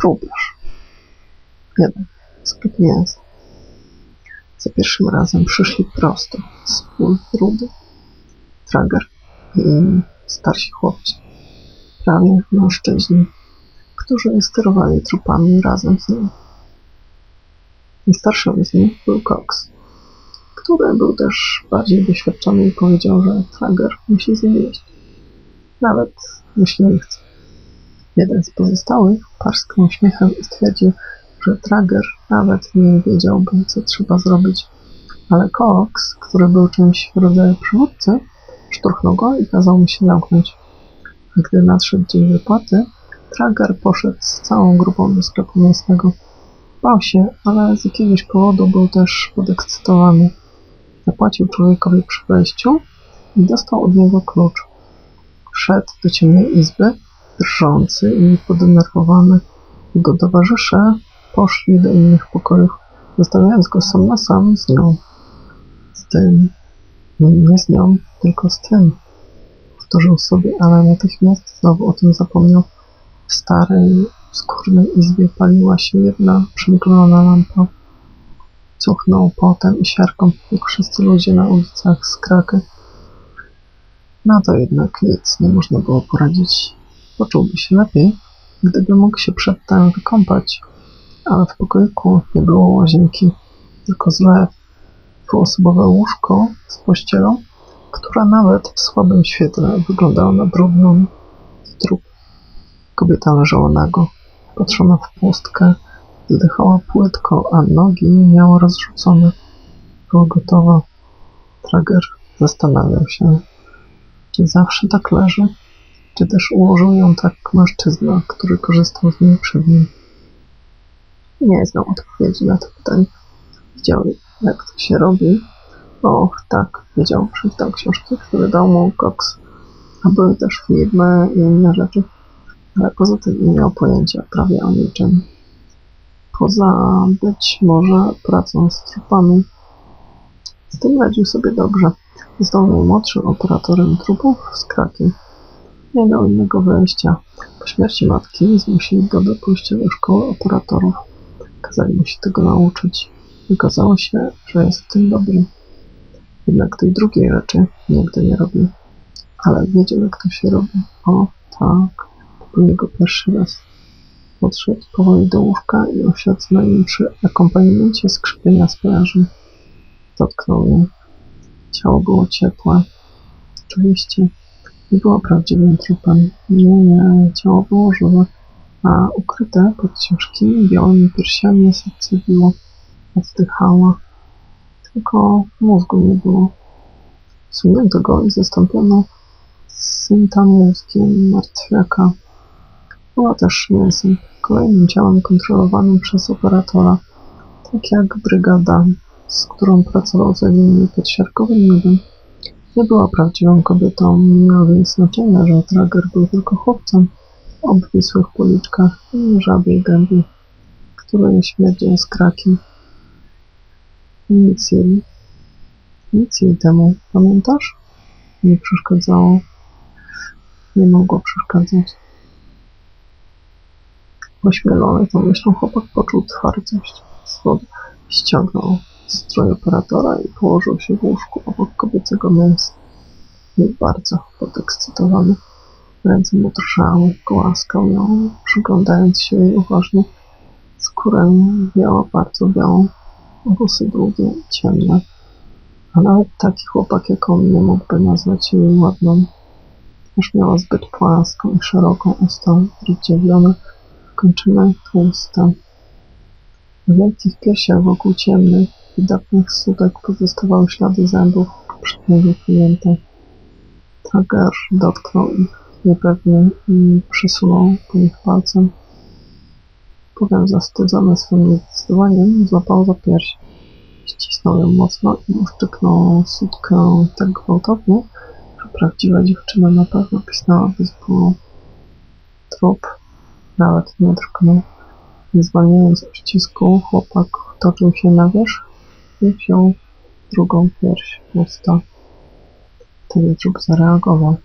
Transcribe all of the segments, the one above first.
Trubiarz. Jeden. Zbyt mięsa. Za pierwszym razem przyszli prosto z pól rudy. I starsi chłopcy. Prawie mężczyźni, którzy sterowali trupami razem z nim. Najstarszym z nich był Cox, który był też bardziej doświadczony i powiedział, że Trager musi zjeść. Nawet jeśli nie chce. Jeden z pozostałych parsknął śmiechem i stwierdził, że Trager nawet nie wiedziałby, co trzeba zrobić. Ale Cox, który był czymś w rodzaju przywódcy, szturchnął go i kazał mu się zamknąć. A gdy nadszedł dzień wypłaty, Trager poszedł z całą grupą do sklepu mięsnego. Bał się, ale z jakiegoś powodu był też podekscytowany. Zapłacił człowiekowi przy wejściu i dostał od niego klucz. Wszedł do ciemnej izby, drżący i podenerwowany. Jego towarzysze poszli do innych pokojów, zostawiając go sam na sam z nią. Z tym, nie z nią, tylko z tym. Powtórzył sobie, ale natychmiast znowu o tym zapomniał. W starej, skórnej izbie paliła się jedna przymglona lampa. Cuchnął potem i siarką, jak wszyscy ludzie na ulicach z Kraky. Na to jednak nic nie można było poradzić. Poczułby się lepiej, gdyby mógł się przedtem wykąpać, ale w pokoiku nie było łazienki, tylko złe dwuosobowe łóżko z pościelą, która nawet w słabym świetle wyglądała na brudną trup. Kobieta leżała nago, patrzona w pustkę, wzdychała płytko, a nogi miała rozrzucone. Była gotowa. Trager zastanawiał się, czy zawsze tak leży, czy też ułożył ją tak mężczyzna, który korzystał z niej przed nim. Nie znał odpowiedzi na to pytanie. Widział, jak to się robi. Och, tak, wiedział, przeczytał książki, które dał mu Cox, a były też filmy i inne rzeczy, ale poza tym nie miał pojęcia prawie o niczym. Poza być może pracą z trupami. Z tym radził sobie dobrze. Został najmłodszym operatorem trupów z Krakiem. Nie miał innego wyjścia. Po śmierci matki zmusili go do pójścia do szkoły operatorów. Kazali mu się tego nauczyć. Okazało się, że jest w tym dobry. Jednak tej drugiej rzeczy nigdy nie robił. Ale wiedział, jak to się robi. O, tak. To był jego pierwszy raz. Podszedł powoli do łóżka i usiadł na nim przy akompanimencie skrzypienia spręży. Dotknął ją. Ciało było ciepłe. Oczywiście nie było prawdziwym trupem. Nie, ciało było żywe, a ukryte pod ciężkimi białymi piersiami serce biło. Oddychała. Tylko mózgu nie było. Sunięto go i zastąpiono synta mózgiem martwiaka. Była też mięsem, kolejnym ciałem kontrolowanym przez operatora, tak jak brygada, z którą pracował za nimi pod siarkowym niebem. Nie była prawdziwą kobietą, nie miało więc znaczenia, że Trager był tylko chłopcem o obwisłych policzkach i żabiej gębie, które śmierdzią z krakiem. Nic jej, nic jej temu, pamiętasz? Nie przeszkadzało. Nie mogło przeszkadzać. Ośmielony tą myślą chłopak poczuł twardość. Ściągnął strój operatora i położył się w łóżku obok kobiecego mięsa. Był bardzo podekscytowany. Ręce mu drżały, głaskał ją, przyglądając się jej uważnie. Skórę miała bardzo białą, włosy długie i ciemne. A nawet taki chłopak jak on nie mógłby nazwać jej ładną. Twarz miała zbyt płaską i szeroką, usta rozdzielone, kończyny tłuste. W wielkich piersiach wokół ciemnych, widocznych sutek pozostawały ślady zębów poprzedniego klienta. Trager dotknął ich niepewnie i przesunął po nich palcem. Potem zastudzony swym zdecydowaniem złapał za pierś. Ścisnął ją mocno i uszczyknął sutkę tak gwałtownie, że prawdziwa dziewczyna na pewno pisnęłaby z bólu. Trup nawet nie drgnął. Nie zwalniając uścisku, chłopak toczył się na wierzch i wziął drugą pierś w usta. Wtedy zareagował.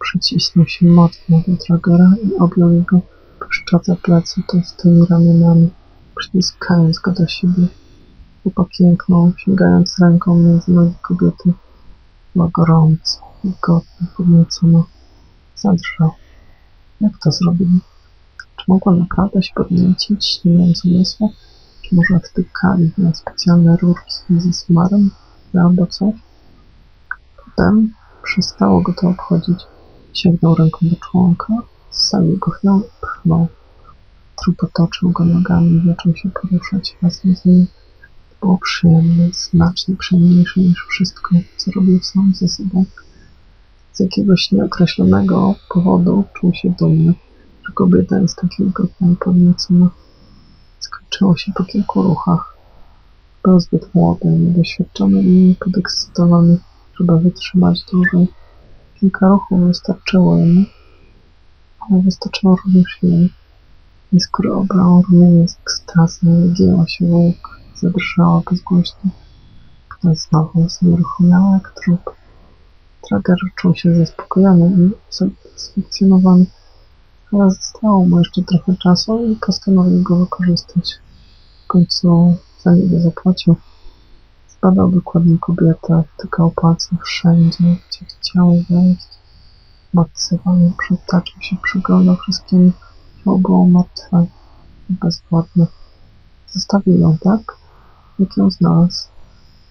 Przycisnął się mocno do Tragera i objął jego odwraca plecy, to z tymi ramionami, przyciskając go do siebie. Chłopak jęknął, sięgając ręką między nogi kobiety. Była gorąca, wilgotna, podniecona. Zadrżał. Jak to zrobili? Mogła się podniecić, nie mając umysłu? Czy może wtykali na specjalne rurki ze smarem? Albo coś? Potem przestało go to obchodzić. Sięgnął ręką do członka, zsadził go i pchnął. Trup otoczył go nogami i zaczął się poruszać razem z nim. Było przyjemne, znacznie przyjemniejsze niż wszystko, co robił sam ze sobą. Z jakiegoś nieokreślonego powodu czuł się dumny, że kobieta jest tak wilgotna i podniecona. Skończyło się po kilku ruchach. Był zbyt młody, niedoświadczony i podekscytowany, żeby wytrzymać dłużej. Kilka ruchów wystarczyło jemu, ale wystarczyło również jej. I skóra obrała rumienie z ekstazy, gięła się łuk, zadrżała bezgłośnie. Potem znowu znieruchomiała jak trup. Trager czuł się zaspokojony i usatysfakcjonowany, ale zostało mu jeszcze trochę czasu i postanowił go wykorzystać. W końcu za niego zapłacił. Zbadał dokładnie kobietę, wtykał palce wszędzie, gdzie chciały wejść. Matcywanie przytaczył się, przyglądał wszystkim, ciało było martwe i bezwładne. Zostawił ją tak, jak ją znalazł,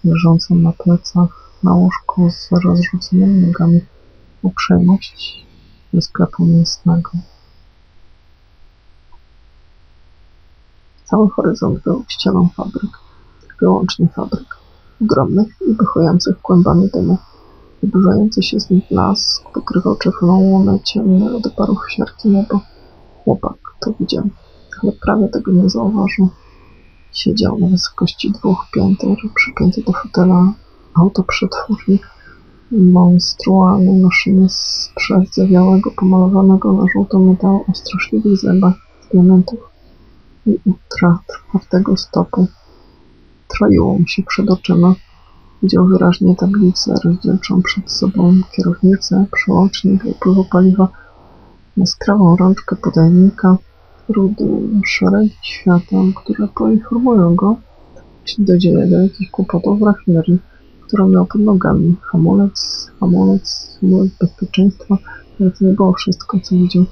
leżącą na plecach, na łóżku z rozrzuconymi nogami, uprzejmość ze sklepu mięsnego. Cały horyzont był ścianą fabryk, wyłącznie fabryk, ogromnych i wychujących kłębami dymu. Wybywający się z nich blask pokrywał czerwoną łunę ciemne od parów siarki niebo. Chłopak to widział, ale prawie tego nie zauważył. Siedział na wysokości dwóch pięter, przypięty do fotela autoprzetwórni monstrualnej maszyny z przerdzewiałego, pomalowanego na żółto metalu o straszliwych zębach diamentów i utrat twardego stopu. Troiło mu się przed oczyma. Widział wyraźnie tablicę rozdzielczą przed sobą kierownicę, przełącznik upływu paliwa, jaskrawą rączkę podajnika, rudy, szeregi świateł, które poinformują go, jeśli dojdzie do jakichś kłopotów w rafinerii, którą miał pod nogami. Hamulec, hamulec, hamulec bezpieczeństwa, ale to nie było wszystko, co widział.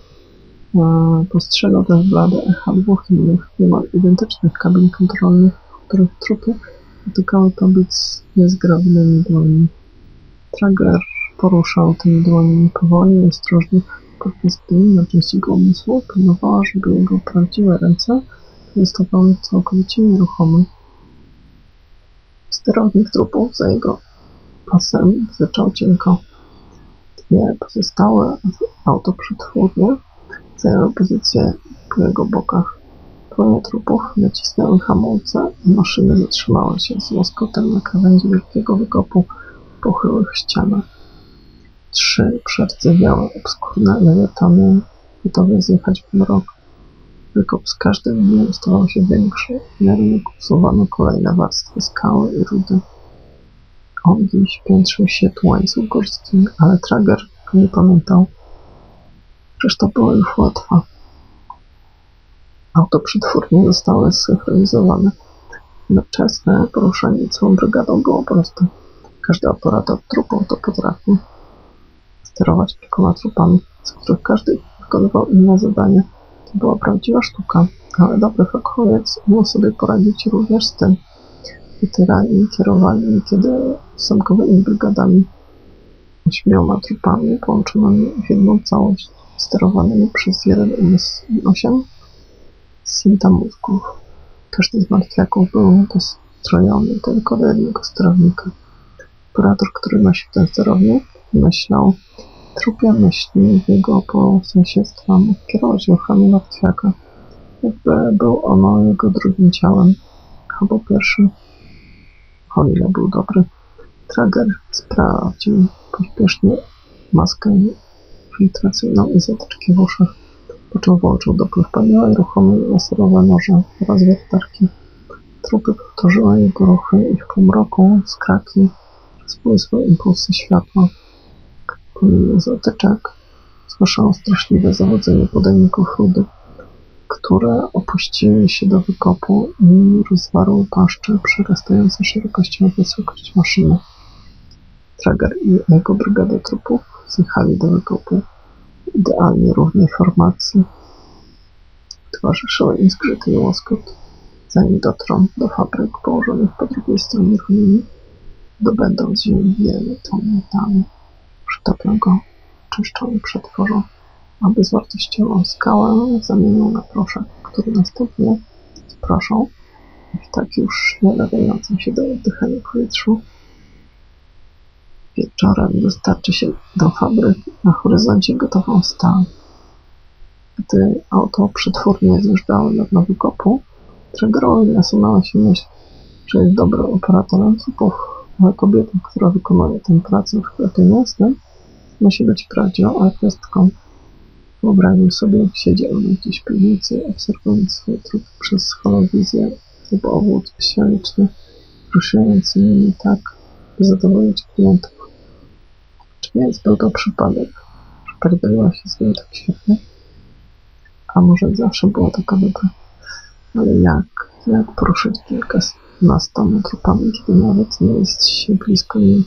Postrzegał też blade echa dwóch innych, niemal identycznych kabin kontrolnych, których trupy dotykały tablic niezgrabnymi dłońmi. Trager poruszał tymi dłońmi powoli ostrożnie, podczas gdy inna część jego umysłu pilnowała, żeby jego prawdziwe ręce pozostawały całkowicie nieruchome. Sterownik trupów za jego pasem zaczął cienko. Dwie pozostałe autoprzetwórnie zajęły pozycję po jego bokach. Dłonie trupów nacisnęły hamulce i maszyny zatrzymały się z łoskotem na krawędzi wielkiego wykopu pochyłych ścianach. Trzy przerdzewiałe, obskurne lewiatany gotowe zjechać w mrok. Wykop z każdym dniem stawał się większy. Na rynku usuwano kolejne warstwy skały i rudy. On dziś piętrzył się tu łańcuch górski, ale Trager nie pamiętał. Przecież to było już łatwe. Autoprzetwórnie zostały zsynchronizowane. Jednoczesne poruszanie całą brygadą było proste. Każdy operator trupą to potrafił sterować kilkoma trupami, z których każdy wykonywał inne zadanie. To była prawdziwa sztuka, ale dobry fachowiec umiał sobie poradzić również z tym. Wytyrali i kierowali niekiedy ósemkowymi brygadami, ośmioma trupami połączonymi w jedną całość, sterowanymi przez jeden umysł i osiem synta mózgów. Każdy z martwiaków był dostrojony tylko do jednego sterownika. Operator, który nosił ten sterownik, myślał, trupia myśli w jego po sąsiedztwa mógł kierować ruchami martwiaka, jakby był ono jego drugim ciałem, albo pierwszym. O ile był dobry. Trager sprawdził pośpiesznie maskę filtracyjną i zatyczki w uszach, po czym włączył dopływ paliwa i ruchome laserowe noże oraz wiertarki. Trupy powtórzyły jego ruchy i w półmroku z kraki rozbłysły impulsy światła. Pomimo zatyczek słyszał straszliwe zawodzenie podajników rudy. które opuściły się do wykopu i rozwarły paszcze przerastające szerokością wysokość maszyny. Trager i jego brygada trupów zjechali do wykopu. Idealnie równej formacji. Towarzyszyły im zgrzyty i łoskot, zanim dotrą do fabryk położonych po drugiej stronie ruiny, dobędą z ziemi wiele ton metalu, przytopią go, czyszczą i przetworzą, a bezwartościową skałę zamienią na proszek, który następnie proszą w tak już nie nadającym się do oddychania powietrzu. Wieczorem dostarczy się do fabryk na horyzoncie gotową stal. Gdy auto przetwórnie zjeżdżało dno wykopu, Triggerowi nasunęła się myśl, że jest dobrym operatorem trupów, ale kobieta, która wykonuje tę pracę w sklepie miastnym, musi być prawdziwą artystką. Wyobraził sobie, jak siedział w piwnicy, obserwując swoje trupy przez holowizję lub obwód psioniczny, ruszający nimi tak, by zadowolić klientów. Więc był to przypadek, pierdoliła się z nim tak świetnie? A może zawsze była taka dobra? Ale jak, jak poruszyć kilkunastoma trupami, kiedy nawet nie jest się blisko niej?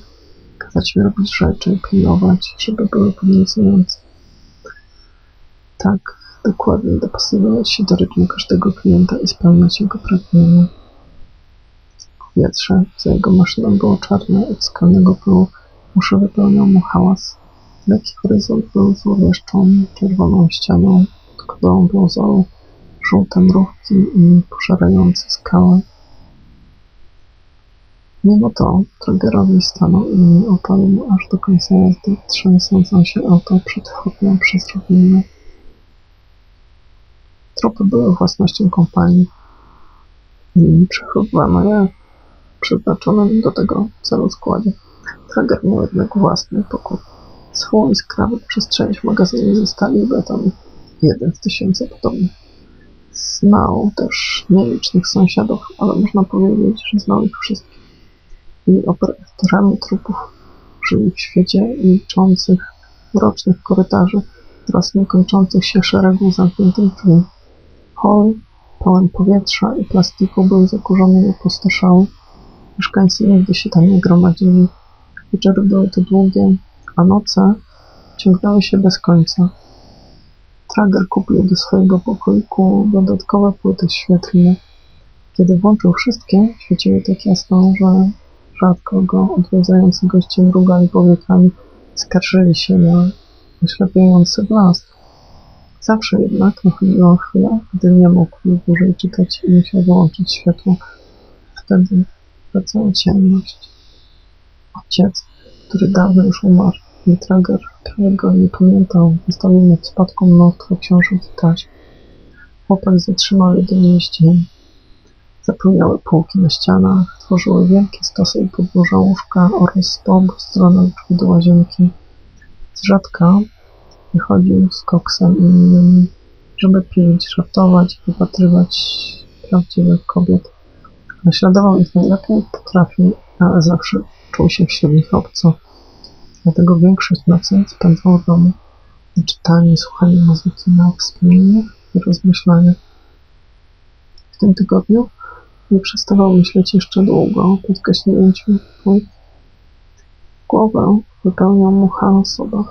Kazać mi robić rzeczy, pilnować, żeby były podniecujące. Tak, dokładnie dopasowywać się do rytmu każdego klienta i spełniać jego pragnienia. Powietrze za jego maszyną było czarne od skalnego pyłu, uszy wypełniał mu hałas. Lekki horyzont był złowieszczą, czerwoną ścianą, którą brązowe, żółte mrówki i pożerające skały. Mimo to Tragerowi stanął i opadł aż do końca jazdy, trzęsącą się auto przetwórnią przez równinę. Tropy były własnością kompanii i przechowywano je przeznaczonym do tego celu składzie. Trager miał jednak własny pokój. Swą iskrawą przestrzeń w magazynie ze stali i betonu. Jeden z tysięcy podobnych. Znał też nielicznych sąsiadów, ale można powiedzieć, że znał ich wszystkich. I operatorami trupów żyli w świecie liczących rocznych korytarzy oraz niekończących się szeregów zamkniętych drzwi. Hol, pełen powietrza i plastiku, był zakurzony i opustoszały. Mieszkańcy nigdy się tam nie gromadzili. Wieczory były to długie, a noce ciągnęły się bez końca. Trager kupił do swojego pokoiku dodatkowe płyty świetlne. Kiedy włączył wszystkie, świeciły tak jasno, że rzadko go odwiedzający goście mrugali powiekami, skarżyli się na oślepiający blask. Zawsze jednak nachodziła chwila, gdy nie mógł dłużej czytać i musiał wyłączyć światło. Wtedy wracała ciemność. Ojciec, który dawno już umarł, i Trager prawie go nie pamiętał, wystawił mu w spadku mnóstwo książek i taśm. Chłopak zatrzymał jedynie ścień. Zapomniały półki na ścianach, tworzyły wielkie stosy i podłoża łóżka oraz po obu stronach drzwi do łazienki. Z rzadka wychodził z koksem i innymi, żeby pić, żartować wypatrywać prawdziwych kobiet. Naśladował ich najlepiej potrafił, ale zawsze czuł się wśród nich obco. Dlatego większość nocy spędzał w domu na czytaniu słuchaniu muzyki, na wspomnieniach i rozmyślaniach. W tym tygodniu nie przestawał myśleć jeszcze długo po zgaśnięciu. Głowę wypełniał mu chaos obaw.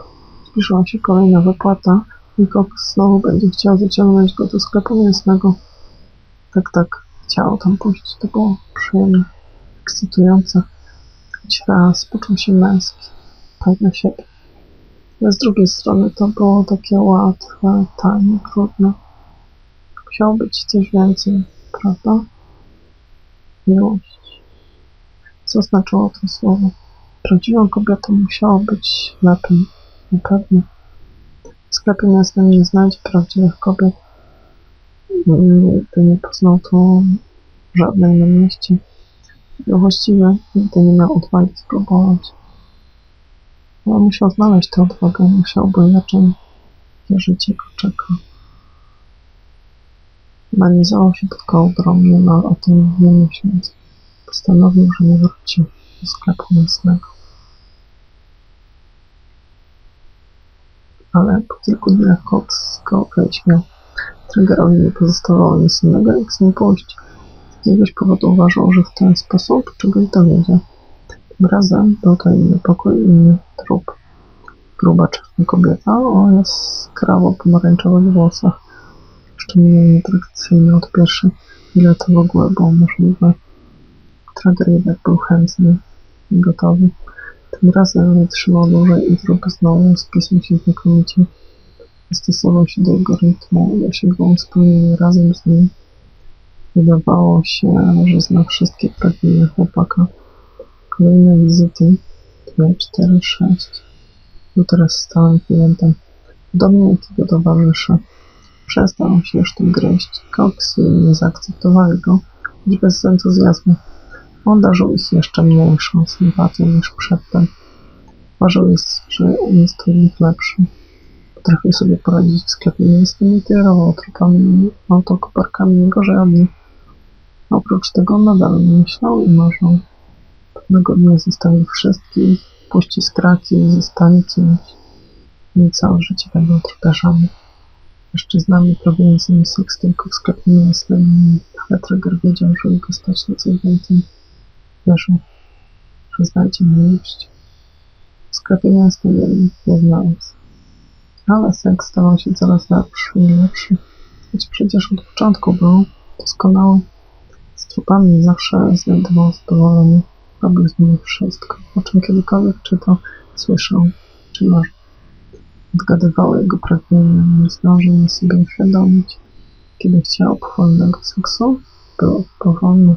Zbliżyła się kolejna wypłata i Cox znowu będzie chciał zaciągnąć go do sklepu mięsnego. Tak, tak, chciał tam pójść. To było przyjemne, ekscytujące. Choć raz poczuł się męski, pewny siebie. Ale z drugiej strony to było takie łatwe, tanie, trudne. Musiało być coś więcej, prawda? Miłość. Co znaczyło to słowo? Prawdziwą kobietą musiało być lepiej, na pewno. W sklepie miastnym nie znajdzie prawdziwych kobiet. Nigdy nie poznał tu żadnej na mieście. No właściwie nigdy nie miał odwagi spróbować. Ale musiał znaleźć tę odwagę, musiałby inaczej życie go czeka. Nanizował się pod kołdrą, niemal o tym nie myśląc. Postanowił, że nie wróci do sklepu mięsnego. Ale po kilku dniach kot go ośmiał. Triggerowi nie pozostawało nic innego, jak z nim pójść. Z jakiegoś powodu uważał, że w ten sposób czegoś dowiedzie. Tym razem był to inny pokój inny trup. Gruba czarna kobieta o jaskrawo pomarańczowych włosach. Jeszcze mniej atrakcyjny od pierwszej. Ile to w ogóle było możliwe? Trager jednak był chętny i gotowy. Tym razem nie trzymał dłużej i trup znowu spisał się znakomicie. Stosował się do jego rytmu i osiągnął spełnienie razem z nim. Wydawało się, że zna wszystkie pragnienia chłopaka. Kolejne wizyty, dwie, cztery, sześć. Był teraz stałym klientem, podobnie jak jego towarzysze. Przestał się już tym gryźć. Cox nie zaakceptowali go, choć bez entuzjazmu. On darzył ich jeszcze mniejszą sympatią niż przedtem. Uważał, że jest ich lepszy. Potrafił sobie poradzić w sklepie miejskim i kierował trupami autokoparkami gorzej od nich. Oprócz tego nadal myślał i marzył. Pewnego dnia zostawił wszystkich, puści straki i zostanie kimś. I całe życie będą trupiarzami. Mężczyznami prowadzącymi seks tylko w sklepie mięsnym, ale Traeger wiedział, że jego stać na coś więcej. Wierzył, że znajdzie miłość. W sklepie mięsnym jej nie znalazł. Ale seks stawał się coraz lepszy i lepszy. Choć przecież od początku był doskonały. Z trupami zawsze znajdował zadowolenie. Robił z nimi wszystko, o czym kiedykolwiek czytał, słyszał czy marzył. Odgadywały jego pragnienia, nie zdążył sobie uświadomić. Kiedy chciał powolnego seksu, było powolny.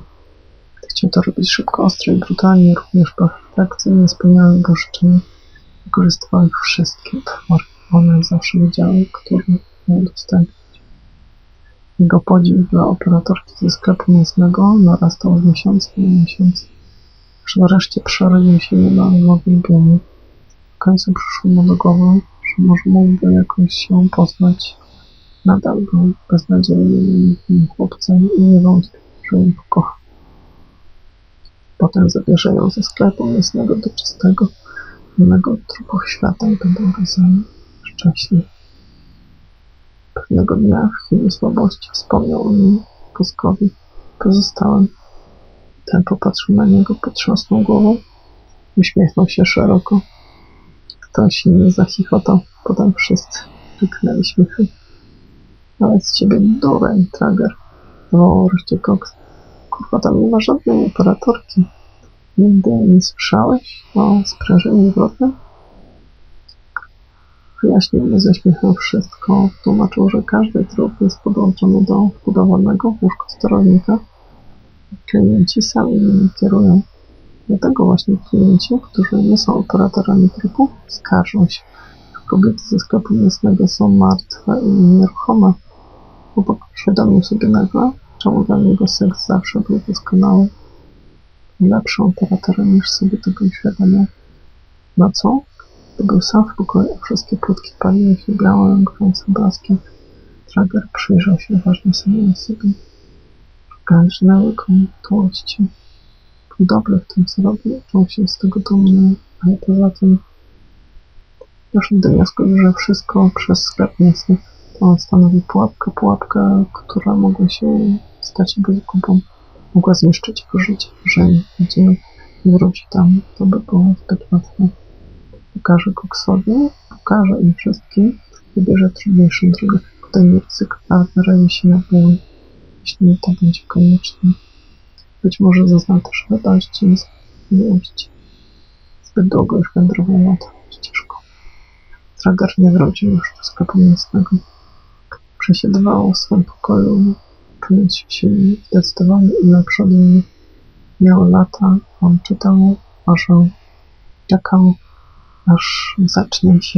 Chciał to robić szybko, ostro i brutalnie, również perfekcyjnie spełniały jego życzenia. Wykorzystywał ich wszystkie utwory. One zawsze wiedziały, który miał udostępnić. Jego podziw dla operatorki ze sklepu mięsnego narastał z miesiąca na miesiąc. Aż wreszcie przerodził się niemal w uwielbieniu. W końcu przyszło mu do głowy, że może mógłby jakoś się poznać. Nadal był beznadziejnym chłopcem i nie wątpił, że ją pokocha. Potem zabierze ją ze sklepu mięsnego do czystego, innego od trupów świata i będą razem szczęśliwi. Pewnego dnia w chwili słabości wspomniał o nim. Pozostałem. Ten popatrzył na niego, potrząsnął głową, uśmiechnął się szeroko. Ktoś inny zachichotał, potem wszyscy ryknęli śmiechem. Ale z ciebie dureń, Trager, zawołał wreszcie Cox. Kurwa, tam nie ma żadnej operatorki. Nigdy nie słyszałeś o sprężeniu wrotnym? Wyjaśnił mu ze śmiechem wszystko. Tłumaczył, że każdy trup jest podłączony do wbudowanego w łóżko sterownika. Klienci sami nimi kierują. Dlatego właśnie klienci, którzy nie są operatorami trupów, skarżą się, kobiety ze sklepu mięsnego są martwe i nieruchome. Chłopak uświadomił sobie nagle, czemu dla niego seks zawsze był doskonały. Lepszym operatorem niż sobie tego uświadamiał. Na co? Był sam w pokoju, wszystkie płotki paliły się białym, gorącym blaskiem, Trager przyjrzał się uważnie samemu sobie. Garnęły go mdłości. Był dobry w tym, co robił, czuł się z tego dumny, ale poza tym doszedł do wniosku, że wszystko przez sklep mięsny to stanowi pułapkę, pułapkę, która mogła się stać jego zgubą, mogła zniszczyć jego życie, że nie wróci tam, to by było zbyt łatwe. Pokaże Koksowi, pokaże im wszystkim, wybierze trudniejszą drogę, podejmie nawet narazi się na ból, jeśli to będzie konieczne. Być może zazna też radości i miłości. Zbyt długo już wędrował łatwą ścieżką. Tragar nie wrócił już sklepu mięsnego. Przesiadywał w swoim pokoju, czując się zdecydowany i lepszy od. Miał lata, on czytał, marzył, czekał, aż zacznie się